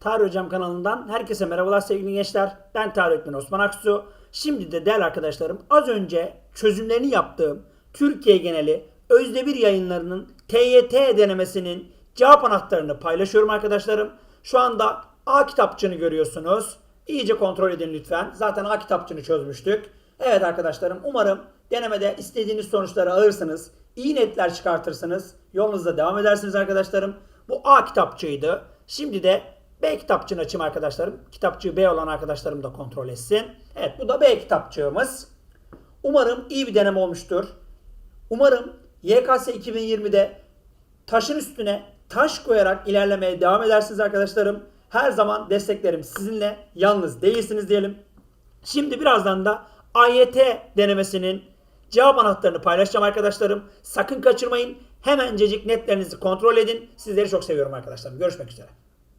Tarih Hocam kanalından herkese merhabalar sevgili gençler. Ben Tarih Öğretmeni Osman Aksu. Şimdi de değerli arkadaşlarım az önce çözümlerini yaptığım Türkiye geneli Özde bir yayınlarının TYT denemesinin cevap anahtarını paylaşıyorum arkadaşlarım. Şu anda A kitapçığını görüyorsunuz. İyice kontrol edin lütfen. Zaten A kitapçığını çözmüştük. Evet arkadaşlarım umarım denemede istediğiniz sonuçları alırsınız. İyi netler çıkartırsınız. Yolunuzda devam edersiniz arkadaşlarım. Bu A kitapçığıydı. Şimdi de B kitapçığını açayım arkadaşlarım. Kitapçığı B olan arkadaşlarım da kontrol etsin. Evet bu da B kitapçığımız. Umarım iyi bir deneme olmuştur. Umarım YKS 2020'de taşın üstüne taş koyarak ilerlemeye devam edersiniz arkadaşlarım. Her zaman desteklerim sizinle. Yalnız değilsiniz diyelim. Şimdi birazdan da AYT denemesinin cevap anahtarını paylaşacağım arkadaşlarım. Sakın kaçırmayın. Hemencecik netlerinizi kontrol edin. Sizleri çok seviyorum arkadaşlarım. Görüşmek üzere.